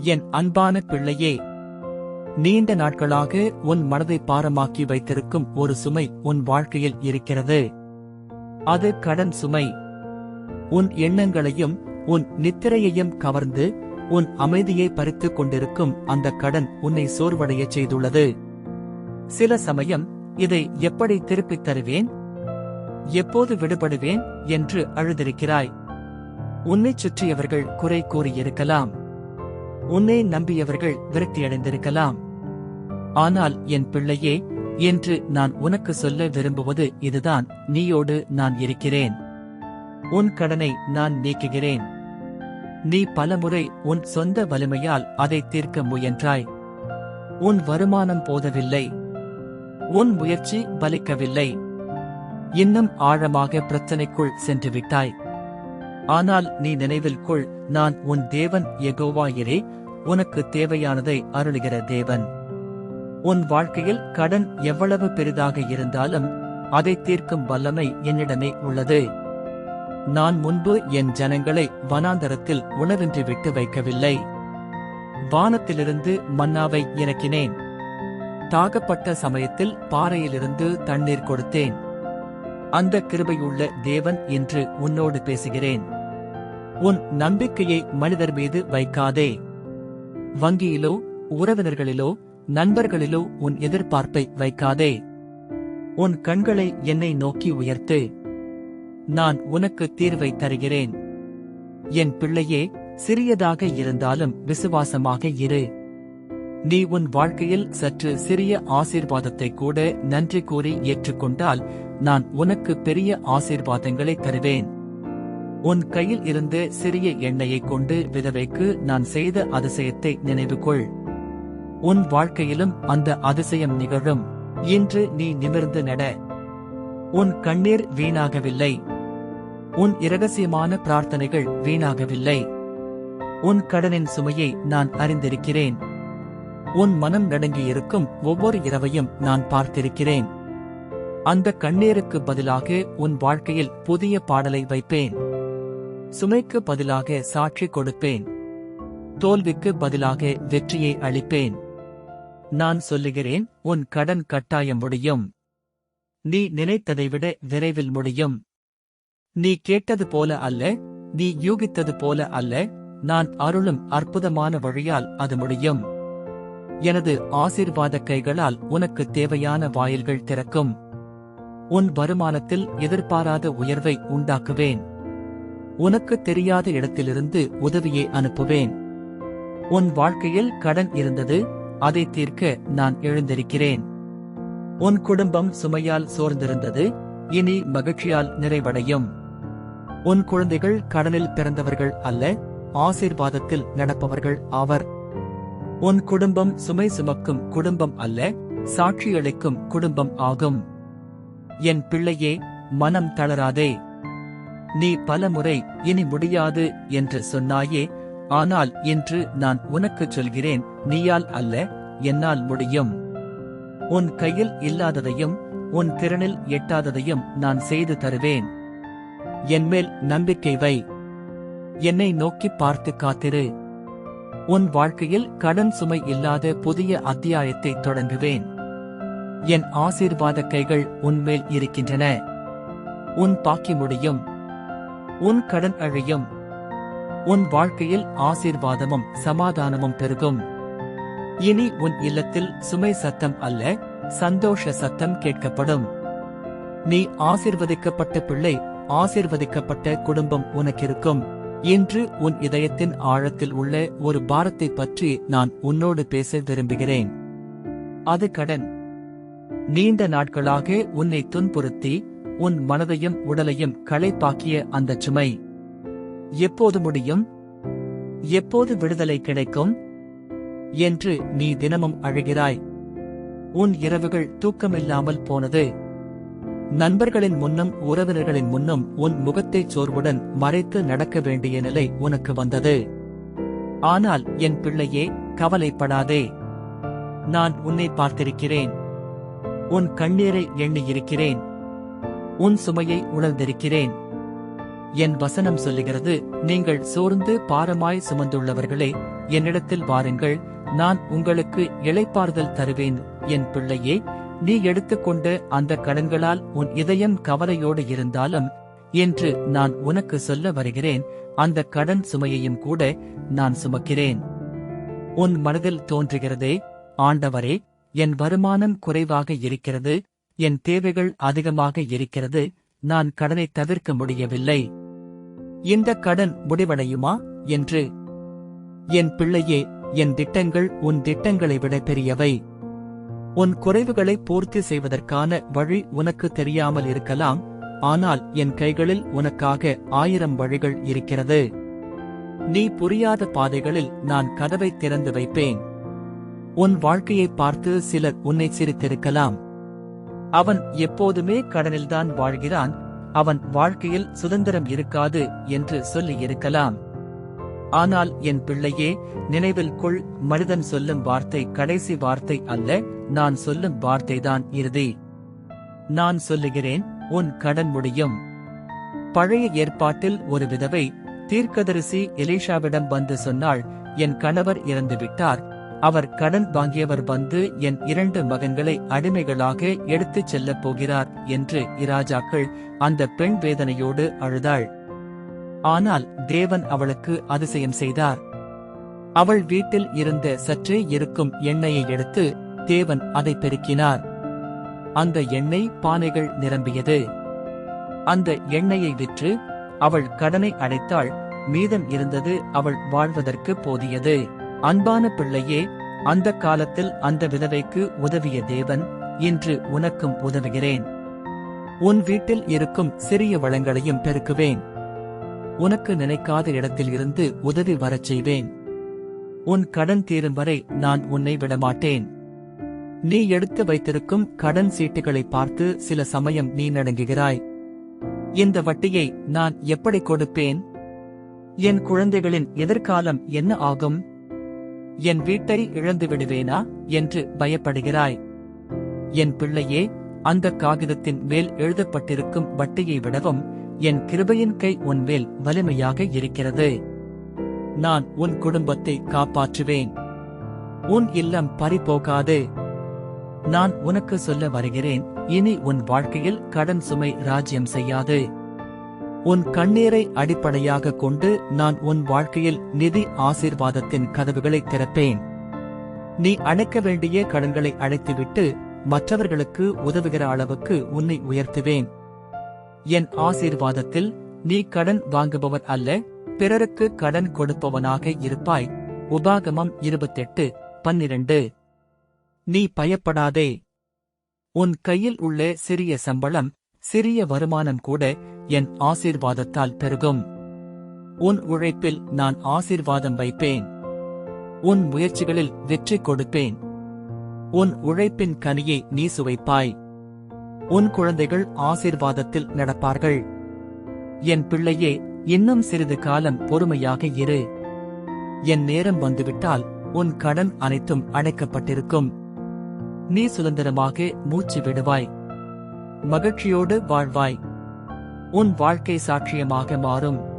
என் அன்பான பிள்ளையே நீண்ட நாட்களாக உன் மனதை பாரமாக்கி வைத்திருக்கும் ஒரு சுமை உன் வாழ்க்கையில் இருக்கிறது. அது கடன் சுமை. உன் எண்ணங்களையும் உன் நித்திரையையும் கவர்ந்து உன் அமைதியை பறித்துக் கொண்டிருக்கும் அந்த கடன் உன்னை சோர்வடையச் செய்துள்ளது. சில சமயம் இதை எப்படி திருப்பித் தருவேன்? எப்போது விடுபடுவேன் என்று அழுதிருக்கிறாய். உன்னைச் சுற்றியவர்கள் குறை கூறியிருக்கலாம். உன்னை நம்பியவர்கள் விரக்தியடைந்திருக்கலாம். ஆனால் என் பிள்ளையே என்று நான் உனக்கு சொல்ல விரும்புவது இதுதான் நீயோடு நான் இருக்கிறேன். உன் கடனை நான் நீக்குகிறேன். நீ பலமுறை உன் சொந்த வலிமையால் அதை தீர்க்க முயன்றாய். உன் வருமானம் போதவில்லை. உன் முயற்சி பலிக்கவில்லை. இன்னும் ஆழமாக பிரச்சனைக்குள் சென்று விட்டாய் ஆனால் நீ நினைவில் கொள் நான் உன் தேவன் எகோவாயிரே உனக்கு தேவையானதை அருளுகிற தேவன். உன் வாழ்க்கையில் கடன் எவ்வளவு பெரிதாக இருந்தாலும் அதை தீர்க்கும் வல்லமை என்னிடமே உள்ளது. நான் முன்பு என் ஜனங்களை வனாந்தரத்தில் உணவின்றி விட்டு வைக்கவில்லை. வானத்திலிருந்து மன்னாவை இறக்கினேன். தாகப்பட்ட சமயத்தில் பாறையிலிருந்து தண்ணீர் கொடுத்தேன். அந்த கிருபையுள்ள தேவன் என்று உன்னோடு பேசுகிறேன். உன் நம்பிக்கையை மனிதர் மீது வைக்காதே. வங்கியிலோ உறவினர்களிலோ நண்பர்களிலோ உன் எதிர்பார்ப்பை வைக்காதே. உன் கண்களை என்னை நோக்கி உயர்த்து. நான் உனக்கு தீர்வை தருகிறேன். என் பிள்ளையே சிறியதாக இருந்தாலும் விசுவாசமாக இரு. நீ உன் வாழ்க்கையில் சற்று சிறிய ஆசீர்வாதத்தை கூட நன்றி கூறி ஏற்றுக்கொண்டால் நான் உனக்கு பெரிய ஆசீர்வாதங்களை தருவேன். உன் கையில் இருந்த சிறிய எண்ணெயை கொண்டு விதவைக்கு நான் செய்த அதிசயத்தை நினைவுகொள். உன் வாழ்க்கையிலும் அந்த அதிசயம் நிகழும். இன்று நீ நிமிர்ந்து நட. உன் கண்ணீர் வீணாகவில்லை. உன் இரகசியமான பிரார்த்தனைகள் வீணாகவில்லை. உன் கடனின் சுமையை நான் அறிந்திருக்கிறேன். உன் மனம் நடுங்கியிருக்கும் ஒவ்வொரு இரவையும் நான் பார்த்திருக்கிறேன். அந்த கண்ணீருக்கு பதிலாக உன் வாழ்க்கையில் புதிய பாடலை வைப்பேன். சுமைக்கு பதிலாக சாட்சி கொடுப்பேன். தோல்விக்கு பதிலாக வெற்றியை அளிப்பேன். நான் சொல்லுகிறேன் உன் கடன் கட்டாயம் முடியும். நீ நினைத்ததை விட விரைவில் முடியும். நீ கேட்டது போல அல்ல நீ யூகித்தது போல அல்ல நான் அருளும் அற்புதமான வழியால் அது முடியும். எனது ஆசீர்வாத கைகளால் உனக்கு தேவையான வாயில்கள் திறக்கும். உன் வருமானத்தில் எதிர்பாராத உயர்வை உண்டாக்குவேன். உனக்கு தெரியாத இடத்திலிருந்து உதவியை அனுப்புவேன். உன் வாழ்க்கையில் கடன் இருந்தது அதை தீர்க்க நான் எழுந்திருக்கிறேன். உன் குடும்பம் சுமையால் சோர்ந்திருந்தது இனி மகிழ்ச்சியால் நிறைவடையும். உன் குழந்தைகள் கடனில் பிறந்தவர்கள் அல்ல ஆசீர்வாதத்தில் நடப்பவர்கள் ஆவர். உன் குடும்பம் சுமை சுமக்கும் குடும்பம் அல்ல சாட்சியளிக்கும் குடும்பம் ஆகும். என் பிள்ளையே மனம் தளராதே. நீ பலமுறை இனி முடியாது என்று சொன்னாயே ஆனால் இன்று நான் உனக்குச் சொல்கிறேன் நீயால் அல்ல என்னால் முடியும். உன் கையில் இல்லாததையும் உன் திறனில் எட்டாததையும் நான் செய்து தருவேன். என்மேல் நம்பிக்கை வை. என்னை நோக்கி பார்த்து காத்திரு. உன் வாழ்க்கையில் கடன் சுமை இல்லாத புதிய அத்தியாயத்தை தொடங்குவேன். என் ஆசீர்வாத கைகள் உன்மேல் இருக்கின்றன. உன் பாக்கி முடியும். உன் கடன் அழியும். உன் வாழ்க்கையில் ஆசீர்வாதமும் சமாதானமும் பெருகும். இனி உன் இல்லத்தில் சுமை சத்தம் அல்ல சந்தோஷ சத்தம் கேட்கப்படும். நீ ஆசிர்வதிக்கப்பட்ட பிள்ளை ஆசிர்வதிக்கப்பட்ட குடும்பம் உனக்கிருக்கும். இன்று உன் இதயத்தின் ஆழத்தில் உள்ள ஒரு பாரத்தை பற்றி நான் உன்னோடு பேச விரும்புகிறேன். அது கடன். நீண்ட நாட்களாக உன்னை துன்புறுத்தி உன் மனதையும் உடலையும் களைப்பாக்கிய அந்த சுமை. எப்போது முடியும்? எப்போது விடுதலை கிடைக்கும்? என்று நீ தினமும் அழுகிறாய். உன் இரவுகள் தூக்கமில்லாமல் போனது. நண்பர்களின் முன்னும் உறவினர்களின் முன்னும் உன் முகத்தைச் சோர்வுடன் மறைத்து நடக்க வேண்டிய நிலை உனக்கு வந்தது. ஆனால் என் பிள்ளையே கவலைப்படாதே. நான் உன்னை பார்த்திருக்கிறேன். உன் கண்ணீரை எண்ணியிருக்கிறேன். உன் சுமையை உணர்ந்திருக்கிறேன். என் வசனம் சொல்லுகிறது நீங்கள் சோர்ந்து பாரமாய் சுமந்துள்ளவர்களே என்னிடத்தில் வாருங்கள் நான் உங்களுக்கு இழைப்பாறுதல் தருவேன் என் பிள்ளையே நீ எடுத்துக்கொண்ட அந்த கடன்களால் உன் இதயம் கவலையோடு இருந்தாலும் என்று நான் உனக்கு சொல்ல வருகிறேன் அந்த கடன் சுமையையும் கூட நான் சுமக்கிறேன். உன் மனதில் தோன்றுகிறதே ஆண்டவரே என் வருமானம் குறைவாக இருக்கிறது என் தேவைகள் அதிகமாக இருக்கிறது நான் கடனை தவிர்க்க முடியவில்லை. இந்த கடன் முடிவடையுமா என்று. என் பிள்ளையே என் திட்டங்கள் உன் திட்டங்களை விட பெரியவை. உன் குறைவுகளை பூர்த்தி செய்வதற்கான வழி உனக்கு தெரியாமல் இருக்கலாம் ஆனால் என் கைகளில் உனக்காக ஆயிரம் வழிகள் இருக்கிறது. நீ புரியாத பாதைகளில் நான் கதவை திறந்து வைப்பேன். உன் வாழ்க்கையை பார்த்து சிலர் உன்னை சிரித்திருக்கலாம். அவன் எப்போதுமே கடனில்தான் வாழ்கிறான். அவன் வாழ்க்கையில் சுதந்திரம் இருக்காது என்று சொல்லி இருக்கலாம். ஆனால் என் பிள்ளையே நினைவில் கொள் மனிதன் சொல்லும் வார்த்தை கடைசி வார்த்தை அல்ல நான் சொல்லும் வார்த்தைதான் இறுதி. நான் சொல்லுகிறேன் உன் கடன் முடியும். பழைய ஏற்பாட்டில் ஒரு விதவை தீர்க்கதரிசி எலிஷாவிடம் வந்து சொன்னாள் என் கணவர் இறந்து விட்டார் அவர் கடன் வாங்கியவர் வந்து என் இரண்டு மகன்களை அடிமைகளாக எடுத்துச் செல்லப் போகிறார் என்று இராஜாக்கள் அந்த பெண் வேதனையோடு அழுதாள். ஆனால் தேவன் அவளுக்கு அதிசயம் செய்தார். அவள் வீட்டில் இருந்த சற்றே இருக்கும் எண்ணெயை எடுத்து தேவன் அதை பெருக்கினார். அந்த எண்ணெய் பானைகள் நிரம்பியது. அந்த எண்ணெயை விற்று அவள் கடனை அடைத்தாள். மீதம் இருந்தது அவள் வாழ்வதற்கு போதியது. அன்பான பிள்ளையே அந்த காலத்தில் அந்த விதவைக்கு உதவிய தேவன் இன்று உனக்கும் உதவுகிறேன். உன் வீட்டில் இருக்கும் சிறிய வளங்களையும் பெருக்குவேன். உனக்கு நினைக்காத இடத்தில் இருந்து உதவி வரச் செய்வேன். உன் கடன் தீரும் வரை நான் உன்னை விடமாட்டேன். நீ எடுத்து வைத்திருக்கும் கடன் சீட்டுகளை பார்த்து சில சமயம் நீ நடுங்குகிறாய். இந்த வட்டியை நான் எப்படி கொடுப்பேன்? என் குழந்தைகளின் எதிர்காலம் என்ன ஆகும்? என் வீட்டை இழந்து விடுவேனா என்று பயப்படுகிறாய். என் பிள்ளையே அந்த காகிதத்தின் மேல் எழுதப்பட்டிருக்கும் வட்டியை விடவும் என் கிருபையின் கை உன் மேல் வலிமையாக இருக்கிறது. நான் உன் குடும்பத்தை காப்பாற்றுவேன். உன் இல்லம் பறிபோகாது. நான் உனக்கு சொல்ல வருகிறேன் இனி உன் வாழ்க்கையில் கடன் சுமை ராஜ்யம் செய்யாது. உன் கண்ணீரை அடிப்படையாக கொண்டு நான் உன் வாழ்க்கையில் நிதி ஆசீர்வாதத்தின் கதவுகளை திறப்பேன். நீ அணைக்க வேண்டிய கடன்களை அழைத்துவிட்டு மற்றவர்களுக்கு உதவுகிற அளவுக்கு உன்னை உயர்த்துவேன். என் ஆசீர்வாதத்தில் நீ கடன் வாங்குபவர் அல்ல பிறருக்கு கடன் கொடுப்பவனாக இருப்பாய். உபாகமம் இருபத்தெட்டு பன்னிரண்டு. நீ பயப்படாதே. உன் கையில் உள்ள சிறிய சம்பளம் சிறிய வருமானம் கூட என் ஆசீர்வாதத்தால் பெருகும். உன் உழைப்பில் நான் ஆசீர்வாதம் வைப்பேன். உன் முயற்சிகளில் வெற்றி கொடுப்பேன். உன் உழைப்பின் கனியை நீ சுவைப்பாய். உன் குழந்தைகள் ஆசீர்வாதத்தில் நடப்பார்கள். என் பிள்ளையே இன்னும் சிறிது காலம் பொறுமையாக இரு. என் நேரம் வந்துவிட்டால் உன் கடன் அனைத்தும் அடைக்கப்பட்டிருக்கும் நீ சுதந்திரமாக மூச்சு விடுவாய். மகிழ்ச்சியோடு வாழ்வாய். உன் வாழ்க்கை சாட்சியமாக மாறும்.